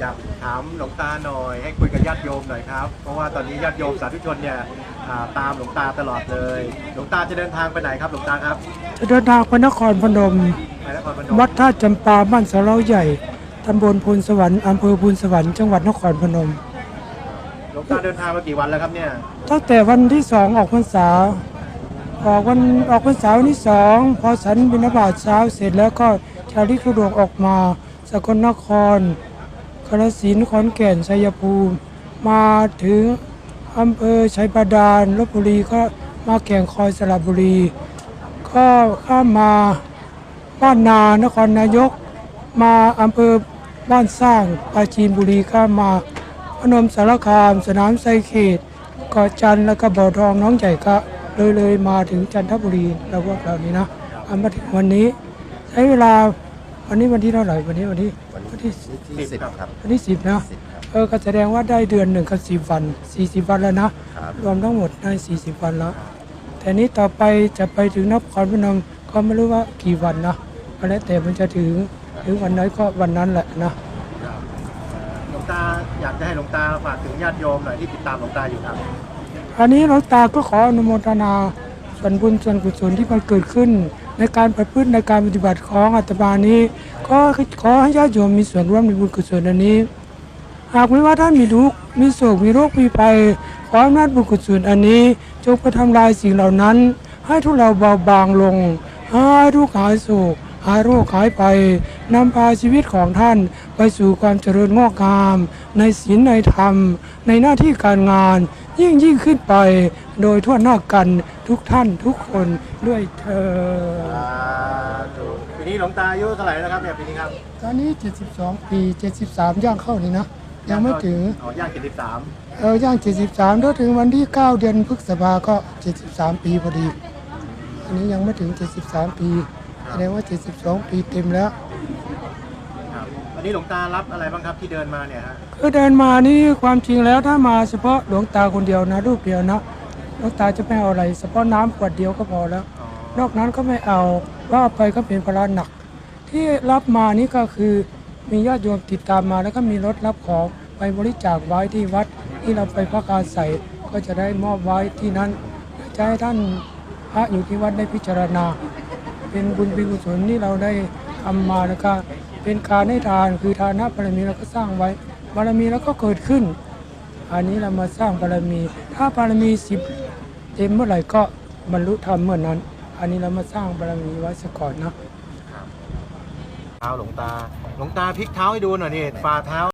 อยากถามหลวงตาหน่อย ให้คุยกับญาติโยมหน่อยครับ เพราะว่าตอนนี้ญาติโยมสาธุชนเนี่ยอ่าตามหลวงตาตลอดเลย หลวงตาจะเดินทางไปไหนครับหลวงตาครับจะเดินทางไปนครพนม ไปนครพนมวัดท่าจำปาบ้านสะเลาใหญ่ ตำบลพูนสวรรค์อำเภอพูนสวรรค์จังหวัดนครพนม หลวงตาเดินทางมากี่วันแล้วครับเนี่ยตั้งแต่วันที่สองออกพรรษา ออกวันออกพรรษาวันที่สองพอฉันบิณฑบาตเช้าเสร็จแล้วก็ชาลิกทุดงค์ออกมาสกลนคร กาฬสินธุ์ขอนแก่นชัยภูมิ มาถึงอำเภอชัยบาดาลลบบุรีก็มาแก่งคอยสระบุรี ก็ข้ามมาบ้านนานครนายก มาอำเภอบ้านสร้างปราจีนบุรีข้ามมาพนมสารคาม สนามไซเขตเกาะจันทร์แล้วก็บ่อทองน้องใหญ่ก็เลยเลยมาถึงจันทบุรีแล้วพวกเรานี้นะเอามาถึงวันนี้ ใช้เวลา วันนี้วันที่เท่าไหร่วันนี้วันที่วันที่ที่สิบครับวันที่สิบนะสิบครับ เออก็แสดงว่าได้เดือนหนึ่งกับสิบวันสี่สิบวันแล้วนะ ครับรวมทั้งหมดได้สี่สิบวันแล้ว แต่นี้ต่อไปจะไปถึงนครพนมก็ไม่รู้ว่ากี่วันนะก็แล้วแต่มันจะถึงถึงวันไหนก็วันนั้นแหละนะ หลวงตาอยากจะให้หลวงตาฝากถึงญาติโยมหน่อยที่ติดตามหลวงตาอยู่ครับ อันนี้หลวงตาก็ขออนุโมทนาส่วนบุญส่วนกุศลที่มันเกิดขึ้น ในการประพฤติในการปฏิบัติของอาตมานี้ ก็ขอให้ญาติโยมมีส่วนร่วมในบุญกุศลอันนี้ หากไม่ว่าท่านมีทุกข์มีโศกมีโรคมีภัยขออำนาจบุญกุศลอันนี้ จงไปทำลายสิ่งเหล่านั้น ให้ทุกเราเบาบางลงให้ทุกข์หายโศก หายโรคหายไปนำพาชีวิตของท่านไปสู่ความเจริญงอกงาม ในศีลในธรรม ในหน้าที่การงาน ยิ่งยิ่งขึ้นไป โดยทั่วหน้ากันทุกท่านทุกคนด้วยเธอญปีนี้หลวงตาอายุเท่าไหร่แล้วครับเนี่ยปีนี้ครับตอนนี้ 72 ปี 73 ย่างเข้านี่นะ ยังไม่ถึงอ๋อย่างเจ็ดสิบสามเออย่าง73ถ้าถึงวันที่ 9 เดือนพฤษภาก็ 73 ปีพอดี อันนี้ยังไม่ถึง 73 ปี แสดงว่า 72 ปีเต็มแล้ว ครับวันนี้หลวงตารับอะไรบ้างครับที่เดินมาเนี่ยฮะคือเดินมานี่ความจริงแล้วถ้ามาเฉพาะหลวงตาคนเดียวนะรูปเดียวนะหลวงตาจะไม่เอาอะไรเฉพาะน้ำขวดเดียวก็พอแล้ว อ๋อนอกนั้นก็ไม่เอาว่าไปก็เป็นภาระหนัก ที่รับมานี่ก็คือมีญาติโยมติดตามมาแล้วก็มีรถรับของไปบริจาคไว้ที่วัดที่เราไปพักอาศัยก็จะได้มอบไว้ที่นั้นจะให้ท่านพระอยู่ที่วัดได้พิจารณา เป็นบุญเป็นกุศลที่เราได้ทำมาแล้วก็เป็นการให้ทานคือทานะบารมีเราก็สร้างไว้บารมีแล้วก็เกิดขึ้น อันนี้เรามาสร้างบารมี ถ้าบารมีสิบเต็มเมื่อไหร่ก็บรรลุธรรมเมื่อนั้น อันนี้เรามาสร้างบารมีไว้ซะก่อนนะเท้าหลวงตา หลวงตาพลิกเท้าให้ดูหน่อยนี่ฝ่าเท้า